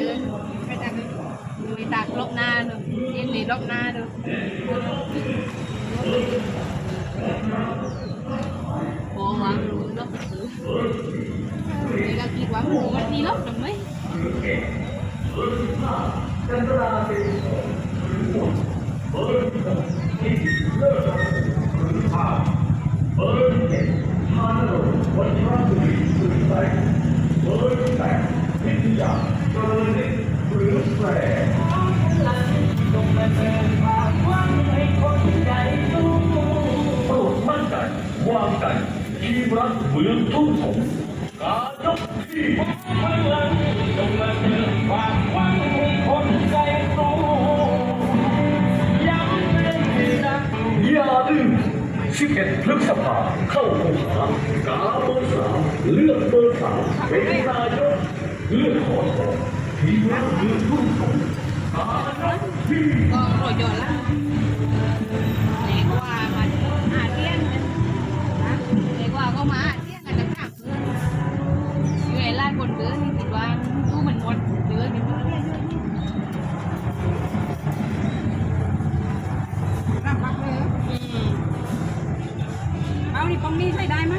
เดินไปทางดูตากลบหน้าดูเย็นดีลบหน้าดูโอ้วางรู้ลบซื้อนี่ก็คิดว่าหมูมันมีลบทำไมโปรด มั่นใจวางใจทีมรักเมืองทุ่งสงการยกที่พลังจงมาเพื่อความหวังให้คนใจรู้ย้ำเตือนให้รักอย่าลืม11พฤษภาเข้าคงหากาเบอร์สามเลือกเบอร์สามเป็นนายกเลือกขอสอทีมรักเมืองทุ่งสงการยกที่ โยนละแหนกว่ามาอาเทียนนะแหนกว่าก็มาอาเทียนกันจะข้ามเพื่อนอยู่ไอ้ลาดบนเดือนี่คิดว่าตู้มันหมดเดือนนี่รับรักเลยเอานี่ปองนี่ใช้ได้ไหม